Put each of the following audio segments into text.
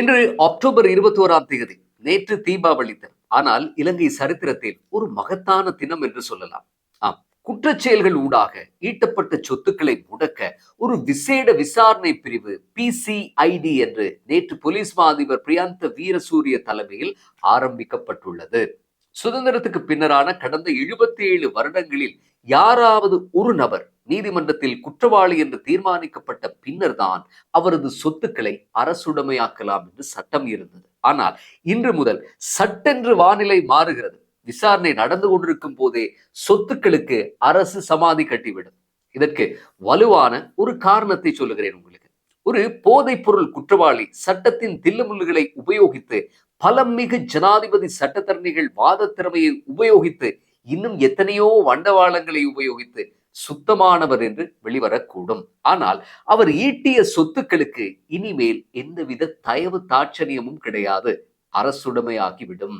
இன்று அக்டோபர் இருபத்தி ஓராம் தேதி நேற்று தீபாவளி தினம். ஆனால் இலங்கை சரித்திரத்தில் ஒரு மகத்தான தினம் என்று சொல்லலாம். ஆம் குற்றச்செயல்கள் ஊடாக ஈட்டப்பட்ட சொத்துக்களை முடக்க ஒரு விசேட விசாரணை பிரிவு பிசிஐடி என்று நேற்று போலீஸ் மா அதிபர் பிரியாந்த வீரசூரிய தலைமையில் ஆரம்பிக்கப்பட்டுள்ளது. சுதந்திரத்துக்கு பின்னரான கடந்த எழுபத்தி ஏழு வருடங்களில் யாராவது ஒரு நபர் நீதிமன்றத்தில் குற்றவாளி என்று தீர்மானிக்கப்பட்ட பின்னர் தான் அவரது சொத்துக்களை அரசுடைமையாக்கலாம் என்று சட்டம் இருந்தது. ஆனால் இன்று முதல் சட்டென்று வானிலை மாறுகிறது. விசாரணை நடந்து கொண்டிருக்கும் போதே சொத்துக்களுக்கு அரசு சமாதி கட்டிவிடும். இதற்கு வலுவான ஒரு காரணத்தை சொல்லுகிறேன் உங்களுக்கு. ஒரு போதைப் பொருள் குற்றவாளி சட்டத்தின் தில்லுமுள்ளுகளை உபயோகித்து பலமிகு ஜனாதிபதி சட்டத்தரணிகள் வாத திறமையை உபயோகித்து இன்னும் எத்தனையோ வண்டவாளங்களை உபயோகித்து சுத்தமானவர் என்று வெளிவரக்கூடும். ஆனால் அவர் ஈட்டிய சொத்துக்களுக்கு இனிமேல் எந்தவித தயவு தாட்சணியமும் கிடையாது. அரசுடைமையாகிவிடும்.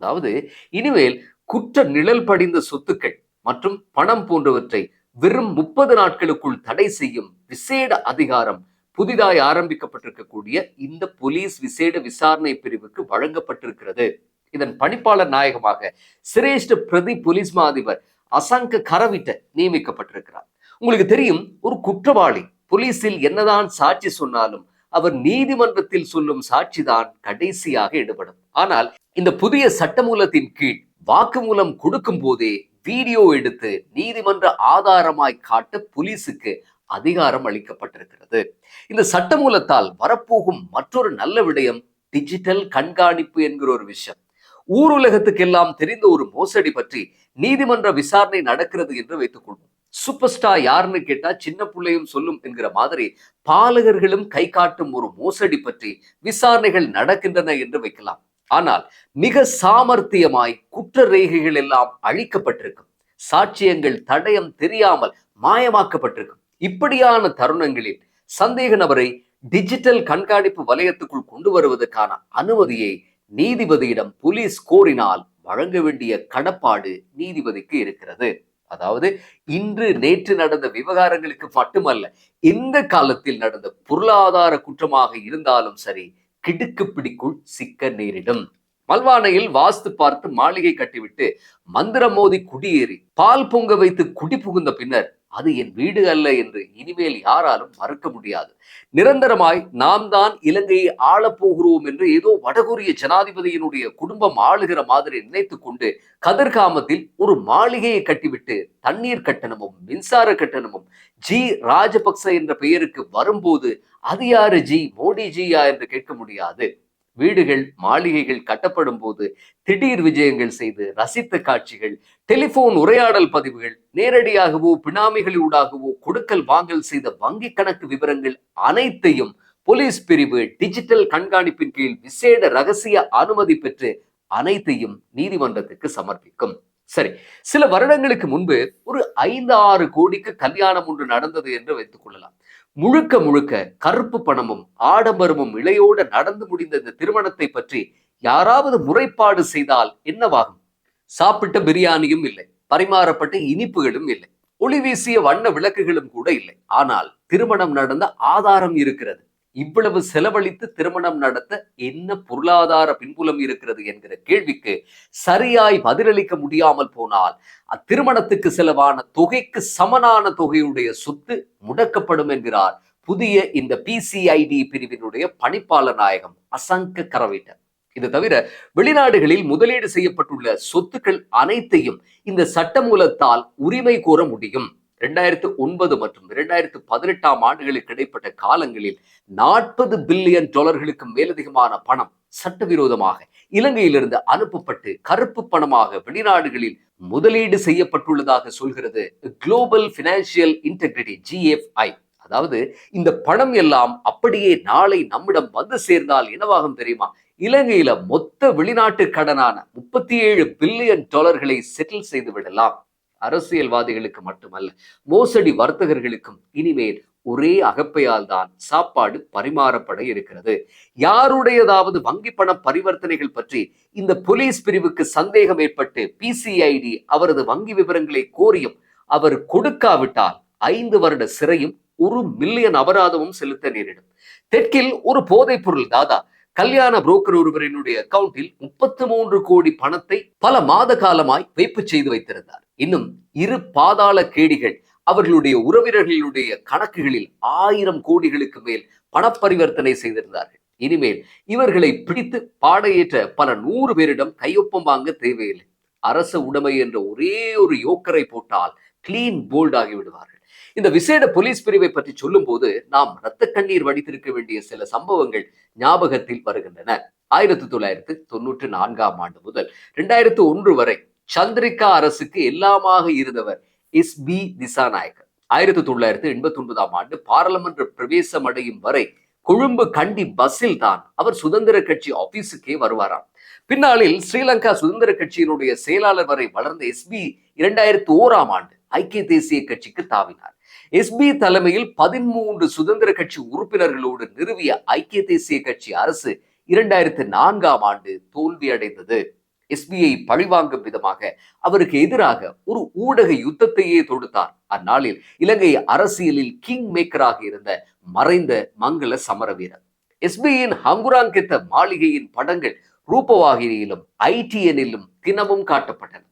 அதாவது இனிமேல் குற்ற நிழல் படிந்த சொத்துக்கள் மற்றும் பணம் போன்றவற்றை வெறும் முப்பது நாட்களுக்குள் தடை செய்யும் விசேட அதிகாரம் புதிதாய் ஆரம்பிக்கப்பட்டிருக்கக்கூடிய இந்த போலீஸ் விசேட விசாரணை பிரிவுக்கு வழங்கப்பட்டிருக்கிறது. இதன் பணிப்பாளர் நாயகமாக சிரேஷ்ட பிரதி போலீஸ் மா அதிபர் அசங்க கரவிட்ட நியமிக்கப்பட்டிருக்கிறார். உங்களுக்கு தெரியும் ஒரு குற்றவாளி போலீஸில் என்னதான் சாட்சி சொன்னாலும் அவர் நீதிமன்றத்தில் சொல்லும் சாட்சிதான் கடைசியாக எடுபடும். ஆனால் இந்த புதிய சட்டமூலத்தின் கீழ் வாக்குமூலம் கொடுக்கும் போதே வீடியோ எடுத்து நீதிமன்ற ஆதாரமாய் காட்ட போலீஸுக்கு அதிகாரம் அளிக்கப்பட்டிருக்கிறது. இந்த சட்டமூலத்தால் வரப்போகும் மற்றொரு நல்ல விடயம் டிஜிட்டல் கண்காணிப்பு என்கிற ஒரு விஷயம். ஊருலகத்துக்கெல்லாம் தெரிந்த ஒரு மோசடி பற்றி நீதிமன்ற விசாரணை நடக்கிறது என்று வைத்துக் கொள்வோம். சூப்பர் ஸ்டார் யாருன்னு கேட்டா சின்ன பிள்ளையும் சொல்லும் என்கிற மாதிரி பாலகர்களும் கை காட்டும் ஒரு மோசடி பற்றி விசாரணைகள் நடக்கின்றன என்று வைக்கலாம். ஆனால் மிக சாமர்த்தியமாய் குற்ற ரேகைகள் எல்லாம் அழிக்கப்பட்டிருக்கும். சாட்சியங்கள் தடயம் தெரியாமல் மாயமாக்கப்பட்டிருக்கும். இப்படியான தருணங்களில் சந்தேக நபரை டிஜிட்டல் கண்காணிப்பு வலயத்துக்குள் கொண்டு வருவதற்கான அனுமதியை நீதிபதியிடம் போலீஸ் கோரினால் வழங்க வேண்டிய கடப்பாடு நீதிபதிக்கு இருக்கிறது. அதாவது இன்று நேற்று நடந்த விவகாரங்களுக்கு மட்டுமல்ல இந்த காலத்தில் நடந்த பொருளாதார குற்றமாக இருந்தாலும் சரி கிடுக்கு பிடிக்குள் சிக்க நேரிடும். மல்வானையில் வாஸ்து பார்த்து மாளிகை கட்டிவிட்டு மந்திரம் மோதி குடியேறி பால் பொங்க வைத்து குடி புகுந்த பின்னர் அது என் வீடு அல்ல என்று இனிமேல் யாராலும் மறுக்க முடியாது. நிரந்தரமாய் நாம் தான் இலங்கையை ஆளப் போகிறோம் என்று ஏதோ வடகொரிய ஜனாதிபதியினுடைய குடும்பம் ஆளுகிற மாதிரி நினைத்து கொண்டு கதிர்காமத்தில் ஒரு மாளிகையை கட்டிவிட்டு தண்ணீர் கட்டணமும் மின்சார கட்டணமும் ஜி ராஜபக்ச என்ற பெயருக்கு வரும்போது அது யாரு ஜி? மோடி ஜியா என்று கேட்க முடியாது. வீடுகள் மாளிகைகள் கட்டப்படும் போது திடீர் விஜயங்கள் செய்து ரசித்த காட்சிகள் டெலிபோன் உரையாடல் பதிவுகள் நேரடியாகவோ பினாமிகளூடாகவோ கொடுக்கல் வாங்கல் செய்த வங்கி கணக்கு விவரங்கள் அனைத்தையும் போலீஸ் பிரிவு டிஜிட்டல் கண்காணிப்பின் கீழ் விசேட ரகசிய அனுமதி பெற்று அனைத்தையும் நீதிமன்றத்துக்கு சமர்ப்பிக்கும். சரி சில வருடங்களுக்கு முன்பு ஒரு ஐந்து ஆறு கோடிக்கு கல்யாணம் ஒன்று நடந்தது என்று வைத்துக் கொள்ளலாம். முழுக்க முழுக்க கருப்பு பணமும் ஆடம்பரமும் இளையோட நடந்து முடிந்த இந்த திருமணத்தை பற்றி யாராவது முறைப்பாடு செய்தால் என்னவாகும்? சாப்பிட்ட பிரியாணியும் இல்லை பரிமாறப்பட்ட இனிப்புகளும் இல்லை ஒளி வீசிய வண்ண விளக்குகளும் கூட இல்லை. ஆனால் திருமணம் நடந்த ஆதாரம் இருக்கிறது. இவ்வளவு செலவழித்து திருமணம் நடத்த என்ன பொருளாதார பின்புலம் இருக்கிறது என்கிற கேள்விக்கு சரியாய் பதிலளிக்க முடியாமல் போனால் அத்திருமணத்துக்கு செலவான தொகைக்கு சமனான தொகையுடைய சொத்து முடக்கப்படும் என்கிறார் புதிய இந்த பிசிஐடி பிரிவினுடைய பணிப்பாளர் நாயகம் அசங்க கரவிட்டர். இது தவிர வெளிநாடுகளில் முதலீடு செய்யப்பட்டுள்ள சொத்துக்கள் அனைத்தையும் இந்த சட்டமூலத்தால் உரிமை கோர முடியும். இரண்டாயிரத்து ஒன்பது மற்றும் இரண்டாயிரத்து பதினெட்டாம் ஆண்டுகளுக்கு இடைப்பட்ட காலங்களில் நாற்பது பில்லியன் டாலர்களுக்கு மேலதிகமான பணம் சட்டவிரோதமாக இலங்கையிலிருந்து அனுப்பப்பட்டு கருப்பு பணமாக வெளிநாடுகளில் முதலீடு செய்யப்பட்டுள்ளதாக சொல்கிறது குளோபல் பினான்சியல் இன்டெகிரிட்டி ஜிஎஃப்ஐ அதாவது இந்த பணம் எல்லாம் அப்படியே நாளை நம்மிடம் வந்து சேர்ந்தால் என்னவாகும் தெரியுமா? இலங்கையில மொத்த வெளிநாட்டு கடனான முப்பத்தி ஏழு பில்லியன் டாலர்களை செட்டில் செய்து விடலாம். அரசியல்வாதிகளுக்கு மட்டுமல்ல மோசடி வர்த்தகர்களுக்கும் இனிமேல் ஒரே அகப்பையால் தான் சாப்பாடு பரிமாறப்பட இருக்கிறது. யாருடையதாவது வங்கி பண பரிவர்த்தனைகள் பற்றி இந்த போலீஸ் பிரிவுக்கு சந்தேகம் ஏற்பட்டு பிசிஐடி அவரது வங்கி விவரங்களை கோரியும் அவர் கொடுக்காவிட்டால் ஐந்து வருட சிறையும் ஒரு மில்லியன் அபராதமும் செலுத்த நேரிடும். தெற்கில் ஒரு போதைப் பொருள் தாதா கல்யாண புரோக்கர் ஒருவரினுடைய அக்கவுண்டில் முப்பத்தி மூன்று கோடி பணத்தை பல மாத காலமாய் வைப்பு செய்து வைத்திருந்தார். இன்னும் இரு பாதாள கேடிகள் அவர்களுடைய உறவினர்களுடைய கணக்குகளில் ஆயிரம் கோடிகளுக்கு மேல் பணப்பரிவர்த்தனை செய்திருந்தார்கள். இனிமேல் இவர்களை பிடித்து பாடையேற்ற பல நூறு பேரிடம் கையொப்பம் வாங்க தேவையில்லை. அரச உடைமை என்ற ஒரே ஒரு யோக்கரை போட்டால் கிளீன் போல்ட் ஆகி விடுவார்கள் இந்த விசேட போலீஸ் பிரிவை பற்றி சொல்லும் போது நாம் இரத்த கண்ணீர் வடித்திருக்க வேண்டிய சில சம்பவங்கள் ஞாபகத்தில் வருகின்றன. ஆயிரத்தி தொள்ளாயிரத்தி தொன்னூற்றி நான்காம் ஆண்டு முதல் இரண்டாயிரத்தி ஒன்று வரை சந்திரிகா அரசுக்கு எல்லாமாக இருந்தவர் எஸ் பி திசாநாயகர் ஆயிரத்தி தொள்ளாயிரத்தி எண்பத்தி ஒன்பதாம் ஆண்டு பாராளுமன்ற பிரவேசம் அடையும் வரை கொழும்பு கண்டி பஸ்ஸில் தான் அவர் சுதந்திர கட்சி ஆபீஸுக்கே வருவாராம். பின்னாளில் ஸ்ரீலங்கா சுதந்திர கட்சியினுடைய செயலாளர் வரை வளர்ந்த எஸ்பி இரண்டாயிரத்தி ஓராம் ஆண்டு ஐக்கிய தேசிய கட்சிக்கு தாவினார். எஸ்பி தலைமையில் பதிமூன்று சுதந்திர கட்சி உறுப்பினர்களோடு நிறுவிய ஐக்கிய தேசிய கட்சி அரசு இரண்டாயிரத்து நான்காம் ஆண்டு தோல்வி அடைந்தது எஸ்பிஐ பழிவாங்கும் விதமாக அவருக்கு எதிராக ஒரு ஊடக யுத்தத்தையே தொடுத்தார். அந்நாளில் இலங்கை அரசியலில் கிங் மேக்கராக இருந்த மறைந்த மங்கள சமரவீரர். எஸ்பியின் ஹங்குராங்கித்த மாளிகையின் படங்கள் ரூபவாகினியிலும் ஐடிஎனிலும் தினமும் காட்டப்பட்டன.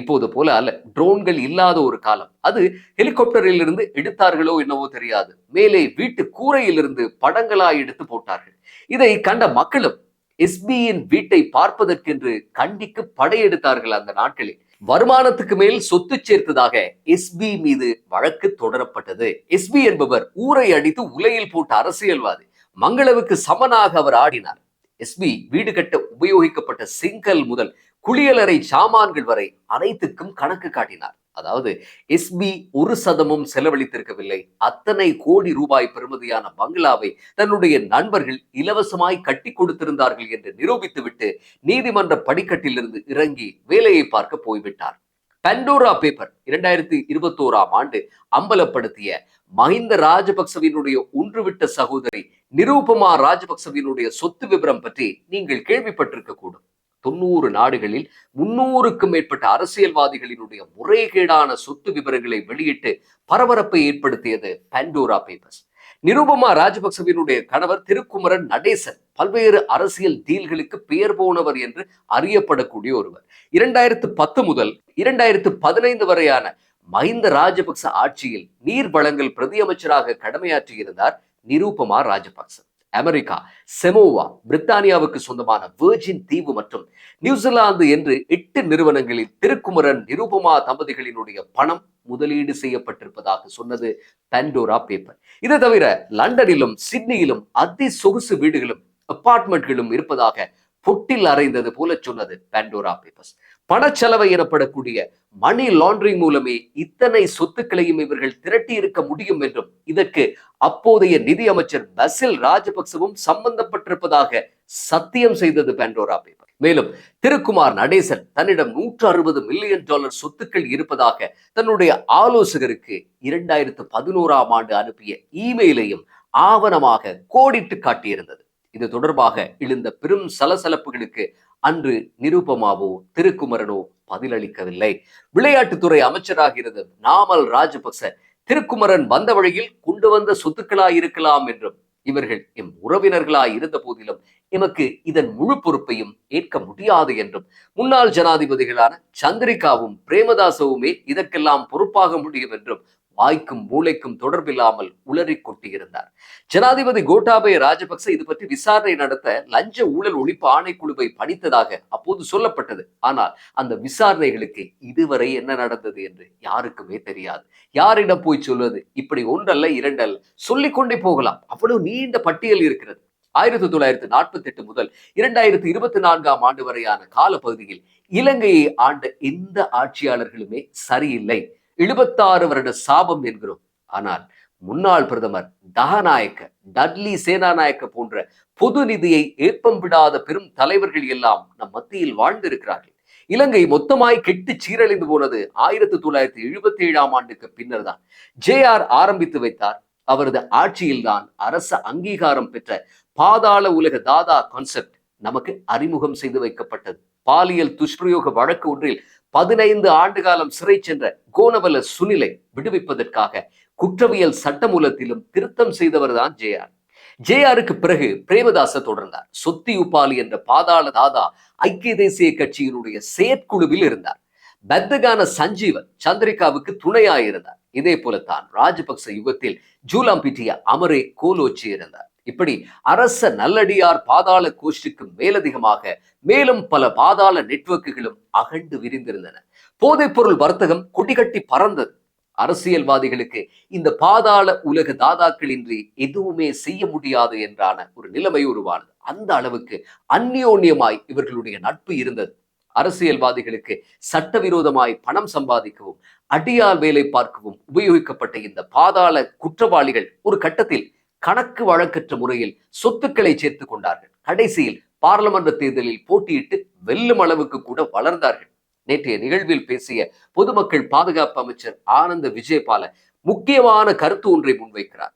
இப்போது போல அல்ல. ட்ரோன்கள் இல்லாத ஒரு காலம். அது ஹெலிகாப்டரில் இருந்து எடுத்தார்களோ என்னவோ தெரியாது. மேலே வீட்டு கூரையிலிருந்து படங்களா எடுத்து போட்டார்கள். இதை கண்ட மக்களும் எஸ்பியின் வீட்டை பார்ப்பதற்கென்று கண்டிக்கு படையெடுத்தார்கள் அந்த நாட்களில் வருமானத்துக்கு மேல் சொத்து சேர்த்ததாக எஸ்பி மீது வழக்கு தொடரப்பட்டது. எஸ்பி என்பவர் ஊரை அடித்து உலையில் போட்ட அரசியல்வாதி. மங்களவுக்கு சமனாக அவர் ஆடினார். எஸ்பி வீடு கட்ட உபயோகிக்கப்பட்ட செங்கல் முதல் குளியலறை சாமான்கள் வரை அனைத்துக்கும் கணக்கு காட்டினார். அதாவது எஸ்பி ஒரு சதமும் செலவழித்திருக்கவில்லை. அத்தனை கோடி ரூபாய் பெறுமதியான பங்களாவை தன்னுடைய நண்பர்கள் இலவசமாய் கட்டி கொடுத்திருந்தார்கள் என்று நிரூபித்துவிட்டு நீதிமன்ற படிக்கட்டிலிருந்து இறங்கி வேலையை பார்க்க போய்விட்டார். பண்டோரா பேப்பர் இரண்டாயிரத்தி இருபத்தோராம் ஆண்டு அம்பலப்படுத்திய மஹிந்த ராஜபக்சவினுடைய ஒன்றுவிட்ட சகோதரி நிரூபமா ராஜபக்சவினுடைய சொத்து விவரம் பற்றி நீங்கள் கேள்விப்பட்டிருக்க கூடும் தொண்ணூறு நாடுகளில் முன்னூறுக்கும் மேற்பட்ட அரசியல்வாதிகளினுடைய முறைகேடான சொத்து விவரங்களை வெளியிட்டு பரபரப்பை ஏற்படுத்தியது பண்டோரா பேப்பர்ஸ் நிருபமா ராஜபக்சவினுடைய கணவர் திருக்குமரன் நடேசன் பல்வேறு அரசியல் டீல்களுக்கு பெயர் போனவர் என்று அறியப்படக்கூடிய ஒருவர். இரண்டாயிரத்து பத்து முதல் இரண்டாயிரத்து பதினைந்து வரையான மஹிந்த ராஜபக்ச ஆட்சியில் நீர் வளங்கள் பிரதியமைச்சராக கடமையாற்றியிருந்தார் நிரூபமா ராஜபக்ச. அமெரிக்கா செமோவா பிரித்தானியாவுக்கு சொந்தமான வேர்ஜின் தீவு மற்றும் நியூசிலாந்து என்று எட்டு நிறுவனங்களில் திருக்குமரன் நிருபமா தம்பதிகளினுடைய பணம் முதலீடு செய்யப்பட்டிருப்பதாக சொன்னது பண்டோரா பேப்பர் இதை தவிர லண்டனிலும் சிட்னியிலும் அதி சொகுசு வீடுகளும் அப்பார்ட்மெண்ட்களும் இருப்பதாக பொட்டில் அறைந்தது போல சொன்னது பண்டோரா பேப்பர்ஸ் பணச்செலவை எனப்படக்கூடிய மணி லாண்டரிங் மூலமே இத்தனை சொத்துக்களையும் இவர்கள் திரட்டி இருக்க முடியும் என்றும் இதற்கு அப்போதைய நிதியமைச்சர் பசில் ராஜபக்சவும் சம்பந்தப்பட்டிருப்பதாக சத்தியம் செய்தது பேண்டோரா பேப்பர் மேலும் திருக்குமார் நடேசன் தன்னிடம் நூற்று அறுபது மில்லியன் டாலர் சொத்துக்கள் இருப்பதாக தன்னுடைய ஆலோசகருக்கு இரண்டாயிரத்து பதினோராம் ஆண்டு அனுப்பிய இமெயிலையும் ஆவணமாக கோடிட்டு காட்டியிருந்தது. இது தொடர்பாக எழுந்த பெரும் சலசலப்புகளுக்கு அன்று நிருபமாவோ திருக்குமரனோ பதிலளிக்கவில்லை. விளையாட்டுத்துறை அமைச்சராக இருந்த நாமல் ராஜபக்ச திருக்குமரன் வந்த வழியில் கொண்டு வந்த சொத்துக்களாய் இருக்கலாம் என்றும் இவர்கள் எம் உறவினர்களாய் இருந்த போதிலும் எமக்கு இதன் முழு பொறுப்பையும் ஏற்க முடியாது என்றும் முன்னாள் ஜனாதிபதிகளான சந்திரிகாவும் பிரேமதாசவுமே இதற்கெல்லாம் பொறுப்பாக முடியும் என்றும் வாய்க்கும் மூளைக்கும் தொடர்பில்லாமல் உளறி கொட்டியிருந்தார். ஜனாதிபதி கோட்டாபய ராஜபக்ச இது பற்றி விசாரணை நடத்த லஞ்ச ஊழல் ஒழிப்பு ஆணைக்குழுவை பணித்ததாக அப்போது சொல்லப்பட்டது. ஆனால் அந்த விசாரணைகளுக்கு இதுவரை என்ன நடந்தது என்று யாருக்குமே தெரியாது. யாரிடம் போய் சொல்வது? இப்படி ஒன்றல்ல இரண்டல்ல சொல்லிக்கொண்டே போகலாம். அவ்வளவு நீண்ட பட்டியல் இருக்கிறது. ஆயிரத்தி தொள்ளாயிரத்தி நாற்பத்தி எட்டு முதல் இரண்டாயிரத்தி இருபத்தி நான்காம் ஆண்டு வரையான காலப்பகுதியில் இலங்கையை ஆண்ட எந்த ஆட்சியாளர்களுமே சரியில்லை. எழுபத்தாறு வருட சாபம் என்கிறோம். ஆனால் முன்னாள் பிரதமர் தகநாயக்க டட்லி சேனாநாயக்க போன்ற பொது நிதியை ஏற்பம் விடாத பெரும் தலைவர்கள் எல்லாம் நம் மத்தியில் வாழ்ந்திருக்கிறார்கள். இலங்கை மொத்தமாய் கெட்டு சீரழிந்து போனது ஆயிரத்தி தொள்ளாயிரத்தி எழுபத்தி ஏழாம் ஆண்டுக்கு பின்னர் தான் ஜே ஆர் ஆரம்பித்து வைத்தார். அவரது ஆட்சியில்தான் அரச அங்கீகாரம் பெற்ற பாதாள உலக தாதா கான்செப்ட் நமக்கு அறிமுகம் செய்து வைக்கப்பட்டது. பாலியல் துஷ்பிரயோக வழக்கு ஒன்றில் பதினைந்து ஆண்டு காலம் சிறை சென்ற கோணவல சுனிலை விடுவிப்பதற்காக குற்றவியல் சட்டமூலத்திலும் திருத்தம் செய்தவர் தான் ஜேஆர் ஜேஆருக்கு பிறகு பிரேமதாச தொடர்ந்தார். சொத்தி உபாலி என்ற பாதாள தாதா ஐக்கிய தேசிய கட்சியினுடைய செயற்குழுவில் இருந்தார். பத்தகான சஞ்சீவன் சந்திரிகாவுக்கு துணையாயிருந்தார். இதே போலத்தான் ராஜபக்ச யுகத்தில் ஜூலாம் பிட்டிய அமரே கோலோச்சி இருந்தார் இப்படி அரச நல்லடியார் பாதாள கோஷ்டிக்கு மேலதிகமாக மேலும் பல பாதாள நெட்வொர்க்குகளும் அகண்டு விரிந்திருந்தன. போதைப் பொருள் வர்த்தகம் கொடிகட்டி பறந்தது. அரசியல்வாதிகளுக்கு இந்த பாதாள உலக தாதாக்களின்றி எதுவுமே செய்ய முடியாது என்றான ஒரு நிலைமை உருவானது. அந்த அளவுக்கு அந்யோன்யமாய் இவர்களுடைய நட்பு இருந்தது. அரசியல்வாதிகளுக்கு சட்டவிரோதமாய் பணம் சம்பாதிக்கவும் அடியால் வேலை பார்க்கவும் உபயோகிக்கப்பட்ட இந்த பாதாள குற்றவாளிகள் ஒரு கட்டத்தில் கணக்கு வழக்கற்ற முறையில் சொத்துக்களை சேர்த்துக் கொண்டார்கள். கடைசியில் பாராளுமன்ற தேர்தலில் போட்டியிட்டு வெல்லும் அளவுக்கு கூட வளர்ந்தார்கள். நேற்றைய நிகழ்வில் பேசிய பொதுமக்கள் பாதுகாப்பு அமைச்சர் ஆனந்த விஜயபால முக்கியமான கருத்து ஒன்றை முன்வைக்கிறார்.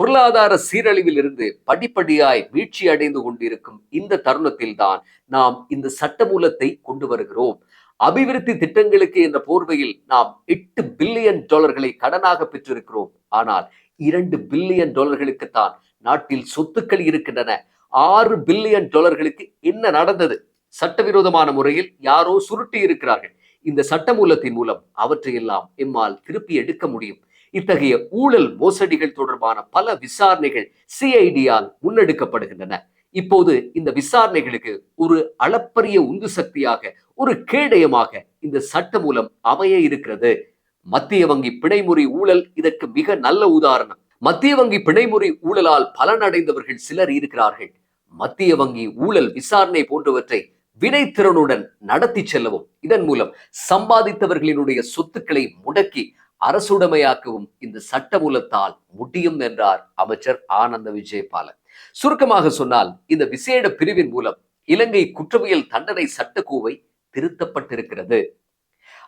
பொருளாதார சீரழிவில் இருந்து படிப்படியாய் வீழ்ச்சி அடைந்து கொண்டிருக்கும் இந்த தருணத்தில் தான் நாம் இந்த சட்டமூலத்தை கொண்டு வருகிறோம். அபிவிருத்தி திட்டங்களுக்கு என்ற போர்வையில் நாம் எட்டு பில்லியன் டாலர்களை கடனாக பெற்றிருக்கிறோம். ஆனால் இரண்டு பில்லியன் டாலர்களுக்கு தான் நாட்டில் சொத்துக்கள் இருக்கின்றன. ஆறு பில்லியன் டாலர்களுக்கு என்ன நடந்தது? சட்டவிரோதமான முறையில் யாரோ சுருட்டி இருக்கிறார்கள். இந்த சட்டமூலத்தின் மூலம் அவற்றையெல்லாம் எம்மால் திருப்பி எடுக்க முடியும். இத்தகைய ஊழல் மோசடிகள் தொடர்பான பல விசாரணைகள் சிஐடியால் முன்னெடுக்கப்படுகின்றன. இப்போது இந்த விசாரணைகளுக்கு ஒரு அளப்பரிய உந்து சக்தியாக ஒரு கேடயமாக இந்த சட்ட மூலம் அமைய இருக்கிறது. மத்திய வங்கி பிணைமுறி ஊழல் இதற்கு மிக நல்ல உதாரணம். மத்திய வங்கி பிணைமுறி ஊழலால் பலனடைந்தவர்கள் சிலர் இருக்கிறார்கள். மத்திய வங்கி ஊழல் விசாரணை போன்றவற்றை வினைத்திறனுடன் நடத்தி செல்லவும் இதன் மூலம் சம்பாதித்தவர்களினுடைய சொத்துக்களை முடக்கி அரசுடைமையாக்கவும் இந்த சட்ட மூலத்தால் முடியும் என்றார் அமைச்சர் ஆனந்த விஜயபாலன். சுருக்கமாக சொன்னால் இந்த விசேட பிரிவின் மூலம் இலங்கை குற்றவியல் தண்டனை சட்டக்கோவை திருத்தப்பட்டிருக்கிறது.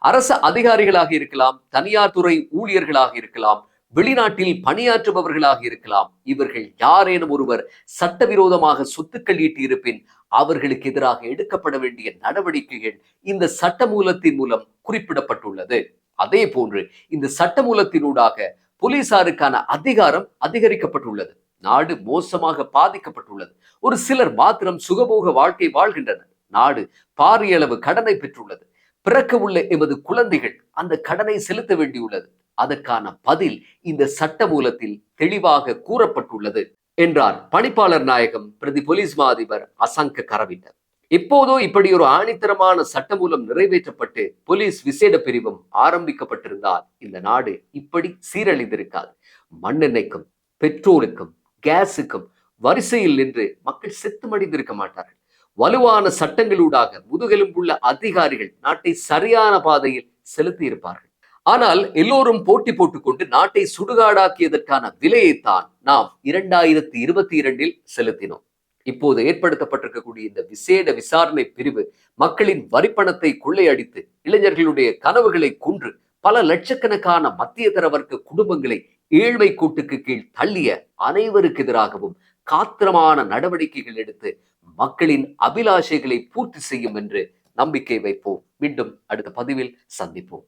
அரசு அதிகாரிகளாக இருக்கலாம் தனியார் துறை ஊழியர்களாக இருக்கலாம் வெளிநாட்டில் பணியாற்றுபவர்களாக இருக்கலாம். இவர்கள் யாரேனும் ஒருவர் சட்டவிரோதமாக சொத்துக்கள் ஈட்டியிருப்பின் அவர்களுக்கு எதிராக எடுக்கப்பட வேண்டிய நடவடிக்கைகள் இந்த சட்டமூலத்தின் மூலம் குறிப்பிடப்பட்டுள்ளது. அதே போன்று இந்த சட்டமூலத்தினூடாக போலீசாருக்கான அதிகாரம் அதிகரிக்கப்பட்டுள்ளது. நாடு மோசமாக பாதிக்கப்பட்டுள்ளது. ஒரு சிலர் மாத்திரம் சுகபோக வாழ்க்கை வாழ்கின்றனர். நாடு பாரிய அளவு கடனை பெற்றுள்ளது. பிறக்க உள்ள எமது குழந்தைகள் அந்த கடனை செலுத்த வேண்டியுள்ளது. அதற்கான பதில் இந்த சட்ட மூலத்தில் தெளிவாக கூறப்பட்டுள்ளது என்றார் பணிப்பாளர் நாயகம் பிரதி போலீஸ் மா அதிபர் அசங்க கரவிட்டர் இப்போதோ இப்படி ஒரு ஆணித்தரமான சட்டமூலம் நிறைவேற்றப்பட்டு போலீஸ் விசேட பிரிவும் ஆரம்பிக்கப்பட்டிருந்தால் இந்த நாடு இப்படி சீரழிந்திருக்காது. மண்ணெண்ணெய்க்கும் பெட்ரோலுக்கும் கேஸுக்கும் வரிசையில் நின்று மக்கள் செத்து மடிந்திருக்க மாட்டார்கள். வலுவான சட்டங்களூடாக முதுகெலும்புள்ள அதிகாரிகள் நாட்டை சரியான பாதையில் செலுத்தி இருப்பார்கள் ஆனால் எல்லோரும் போட்டி போட்டுக்கொண்டு நாட்டை சுடுகாடாக்கியதற்கான விலையைத்தான் நாம் இரண்டாயிரத்தி இருபத்தி இரண்டில் செலுத்தினோம். இப்போது ஏற்படுத்தப்பட்டிருக்கக்கூடிய இந்த விசேட விசாரணை பிரிவு மக்களின் வரிப்பணத்தை கொள்ளையடித்து இளைஞர்களுடைய கனவுகளை கொன்று பல லட்சக்கணக்கான மத்திய தர வர்க்க குடும்பங்களை ஏழ்மை கூட்டுக்கு கீழ் தள்ளிய அனைவருக்கு எதிராகவும் காத்திரமான நடவடிக்கைகள் எடுத்து மக்களின் அபிலாஷைகளை பூர்த்தி செய்யும் என்று நம்பிக்கை வைப்போம். மீண்டும் அடுத்த பதிவில் சந்திப்போம்.